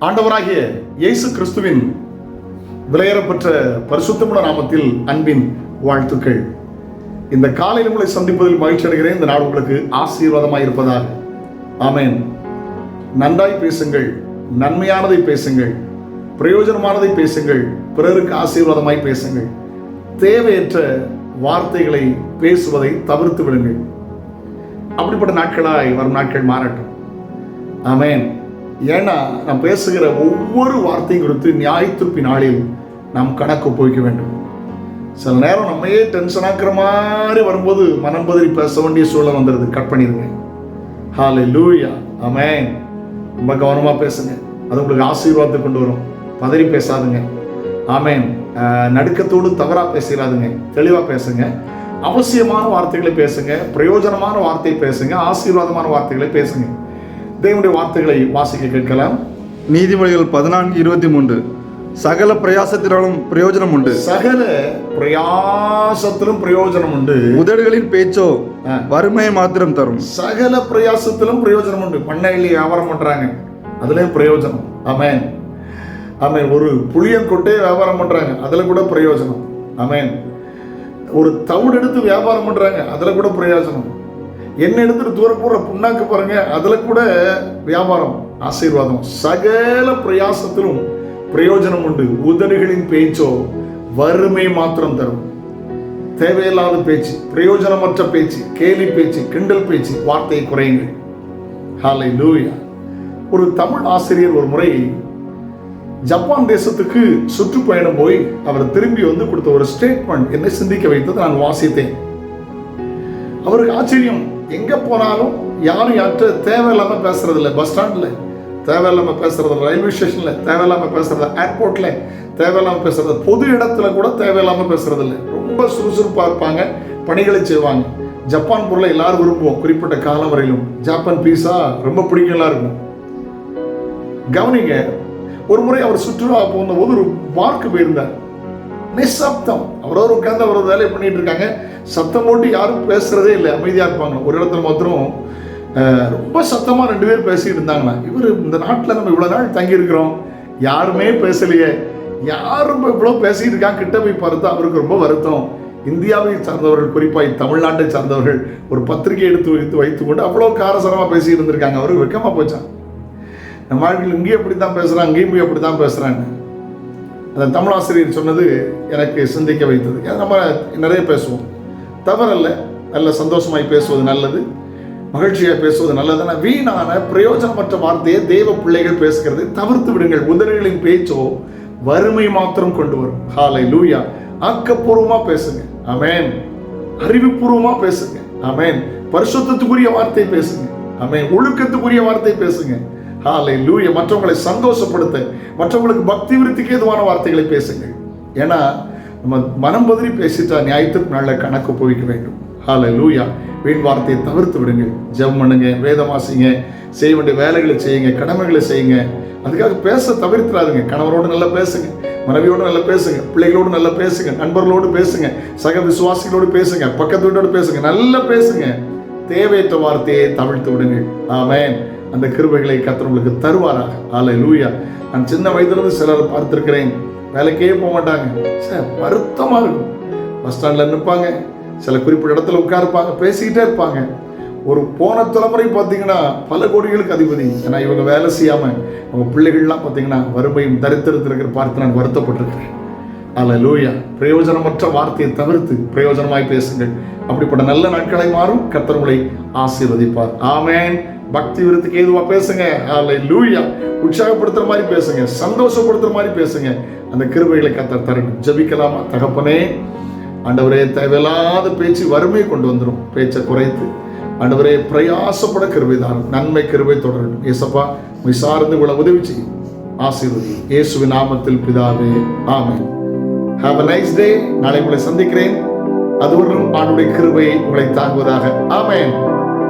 ஆண்டவராகிய இயேசு கிறிஸ்துவின் விலையேறப்பெற்ற பரிசுத்தமுள்ள நாமத்தில் அன்பின் வாழ்த்துக்கள். இந்த காலையில் உங்களை சந்திப்பதில் மகிழ்ச்சி அடைகிறேன். இந்த நாள் உங்களுக்கு ஆசீர்வாதமாக இருப்பதாக. ஆமேன். நன்றாய் பேசுங்கள். நன்மையானதை பேசுங்கள். பிரயோஜனமானதை பேசுங்கள். பிறருக்கு ஆசீர்வாதமாய் பேசுங்கள். தேவையற்ற வார்த்தைகளை பேசுவதை தவிர்த்து விடுங்கள். அப்படிப்பட்ட நாட்களாய் வரும் நாட்கள் மாறட்டும். ஆமேன். ஏன்னா நாம் பேசுகிற ஒவ்வொரு வார்த்தையும் குறித்து நியாயத்திற்பி நாளில் நாம் கணக்கு போய்க்க வேண்டும். சில நேரம் நம்மையே டென்ஷன் ஆக்குற மாதிரி வரும்போது மனம் பதறி பேச வேண்டிய சூழல் வந்துடுது. கட் பண்ணிடுங்க. ஹாலே லூயா அமேன் ரொம்ப கவனமாக பேசுங்க. அது உங்களுக்கு ஆசீர்வாதத்தை கொண்டு வரும். பதறி பேசாதுங்க. ஆமேன் நடுக்கத்தோடு தவறாக பேசிடாதுங்க தெளிவாக பேசுங்க. அவசியமான வார்த்தைகளை பேசுங்க. பிரயோஜனமான வார்த்தை பேசுங்க. ஆசீர்வாதமான வார்த்தைகளை பேசுங்க. தேவனுடைய வார்த்தைகளை வாசிக்க கேட்கலாம். நீதிமொழிகள் பதினான்கு இருபத்தி மூன்று. சகல பிரயாசத்தினாலும் பிரயோஜனம் உண்டு. சகல பிரயாசத்திலும் பிரயோஜனம் உண்டு. உதடுகளின் பேச்சோ. வறுமையை மாத்திரம் தரும். சகல பிரயாசத்திலும் பிரயோஜனம் உண்டு. பண்ணையில வியாபாரம் பண்றாங்க. அதுலயும் பிரயோஜனம். ஆமென். ஆமென். ஒரு புளியங்கொட்டையை வியாபாரம் பண்றாங்க. அதுல கூட பிரயோஜனம். ஆமென். ஒரு தவிடு எடுத்து வியாபாரம் பண்றாங்க. அதுல கூட பிரயோஜனம். என்ன எடுத்துட்டு தூர போடுற புண்ணாக்கு பாருங்க அதில் கூட வியாபாரம் ஆசீர்வாதம். சகல பிரயாசத்திலும் பிரயோஜனம் உண்டு. உதடுகளின் பேச்சோ வறுமை மாத்திரம் தரும். தேவையில்லாத பேச்சு பிரயோஜனமற்ற பேச்சு கேலி பேச்சு கிண்டல் பேச்சு வார்த்தையை குறையுங்கள். ஹாலை லூயா ஒரு தமிழ் ஆசிரியர் ஒரு முறை ஜப்பான் தேசத்துக்கு சுற்றுப்பயணம் போய் அவர் திரும்பி வந்து கொடுத்த ஒரு ஸ்டேட்மெண்ட் என்னை சிந்திக்க வைத்தது நான் வாசித்தேன். அவருக்கு ஆச்சரியம். எங்கே போனாலும் யாரும் யார்கிட்ட தேவையில்லாமல் பேசுறது இல்லை பஸ் ஸ்டாண்டில். தேவையில்லாம பேசுறது ரயில்வே ஸ்டேஷனில். தேவையில்லாமல் பேசுறது ஏர்போர்ட்ல தேவையில்லாமல் பேசுறது. பொது இடத்துல கூட தேவையில்லாமல் பேசுறது இல்லை ரொம்ப சுறுசுறுப்பாக இருப்பாங்க. பணிகளை செய்வாங்க. ஜப்பான் பொருளை எல்லாரும் விரும்புவோம். குறிப்பிட்ட காலம் வரையிலும். ஜப்பான் பீஸா ரொம்ப பிடிக்கும் எல்லாருக்கும் கவனிங்க. ஒரு முறை அவர் சுற்றுலா போன ஒரு பார்க்கு போயிருந்தார். நிசப்தம். அவரோடு உட்காந்து அவரோட வேலையை பண்ணிட்டு இருக்காங்க. சத்தம் போட்டு யாரும் பேசுறதே இல்லை. அமைதியாக இருப்பாங்க. ஒரு இடத்துல மாத்திரம் ரொம்ப சத்தமாக ரெண்டு பேர் பேசிட்டு இருந்தாங்களா? இவர் இந்த நாட்டில் நம்ம இவ்வளோ நாள் தங்கியிருக்கிறோம். யாருமே பேசலையே. யாரும் இவ்வளோ பேசிட்டு இருக்காங்க? கிட்ட போய் பார்த்தா அவருக்கு ரொம்ப வருத்தம். இந்தியாவை சார்ந்தவர்கள் குறிப்பாக தமிழ்நாட்டை சார்ந்தவர்கள் ஒரு பத்திரிகை எடுத்து வைத்து வைத்துக்கொண்டு அவ்வளோ காரசரமாக பேசிட்டு இருந்திருக்காங்க. அவருக்கு வெக்கமாக போச்சான் நம்ம வாழ்க்கையில் இங்கேயும் அப்படி தான் பேசுகிறான் அங்கேயும் போய் அப்படி தான் பேசுகிறாங்க அந்த தமிழாசிரியர் சொன்னது எனக்கு சிந்திக்க வைத்தது. நம்ம நிறைய பேசுவோம். தவறல்ல நல்ல சந்தோஷமாய் பேசுவது நல்லது மகிழ்ச்சியாக பேசுவது நல்லது. ஆனால் வீணான பிரயோஜனமற்ற வார்த்தையை தெய்வ பிள்ளைகள் பேசுகிறது தவிர்த்து விடுங்கள். உதடுகளின் பேச்சோ வறுமை மாத்திரம் கொண்டு வரும். ஹாலை லூயா ஆக்கப்பூர்வமாக பேசுங்க. அமேன் அறிவுபூர்வமாக பேசுங்க. அமேன் பரிசுத்தத்துக்குரிய வார்த்தை பேசுங்க. அமேன் ஒழுக்கத்துக்குரிய வார்த்தை பேசுங்க. ஹாலை லூயா மற்றவங்களை சந்தோஷப்படுத்த மற்றவங்களுக்கு பக்தி விருத்திக்கு எதுவான வார்த்தைகளை பேசுங்க ஏன்னா நம்ம மனம் பதறி பேசிட்டா நியாயத்துக்கு நல்ல கணக்கு போய்க்க வேண்டும். ஹாலை லூயா வீண் வார்த்தையை தவிர்த்து விடுங்க ஜெபம் பண்ணுங்க வேதமாசிங்க செய்ய வேண்டிய வேலைகளை செய்யுங்க கடமைகளை செய்யுங்க. அதுக்காக பேச தவிர்த்துறாதுங்க கணவரோடு நல்லா பேசுங்க மனைவியோடு நல்லா பேசுங்க பிள்ளைகளோடு நல்லா பேசுங்க நண்பர்களோடு பேசுங்க சக விசுவாசிகளோடு பேசுங்க பக்கத்து வீட்டோடு பேசுங்க நல்லா பேசுங்க. தேவையற்ற வார்த்தையை தவிழ்த்து விடுங்கள். ஆமேன் அந்த கிருபைகளை கர்த்தர் உங்களுக்கு தருவாராக. ஆலை லூயா நான் சின்ன வயதுலேருந்து சிலர் பார்த்துருக்கிறேன். வேலைக்கே போக மாட்டாங்க. சார் வருத்தமாக இருக்கும். பஸ் ஸ்டாண்டில் நிற்பாங்க. சில குறிப்பிட்ட இடத்துல உட்காருப்பாங்க பேசிக்கிட்டே இருப்பாங்க. ஒரு போன தலைமுறை பார்த்தீங்கன்னா பல கோடிகளுக்கு அதிபதி. ஏன்னா இவங்க வேலை செய்யாமல் அவங்க பிள்ளைகள்லாம் பார்த்தீங்கன்னா வறுமையும் தரித்திரத்திற்கிற பார்த்து நான் வருத்தப்பட்டிருக்கிறேன். அல்ல லூயா பிரயோஜனமற்ற வார்த்தையை தவிர்த்து பிரயோஜனமாய் பேசுங்கள். அப்படிப்பட்ட நல்ல நாட்களை மாறும். கத்தர்களை ஆசீர்வதிப்பார். ஆமேன். பக்தி விருத்துக்கு ஏதுவா பேசுங்க? அதில் லூயா உற்சாகப்படுத்துற மாதிரி பேசுங்க. சந்தோஷப்படுத்துற மாதிரி பேசுங்க. அந்த கிருபைகளை கத்த தரணும் ஜபிக்கலாமா? தகப்பனே ஆண்டவரே தேவையில்லாத பேச்சு வறுமை கொண்டு வந்துடும் பேச்சை குறைத்து. ஆண்டவரே பிரயாசப்பட கிருபைதான் நன்மை கிருபை தொடரணும் ஏசப்பா விசார்ந்து சார்ந்து உதவி செய்யும். ஆசீர்வதி. இயேசுவின் நாமத்தில் பிதாவே ஆமை ஹாவ் அ நைஸ் டே நாளை உங்களை சந்திக்கிறேன். அதுவரும் ஆண்டுடைய கிருபையை உங்களை தாங்குவதாக. ஆமேன்.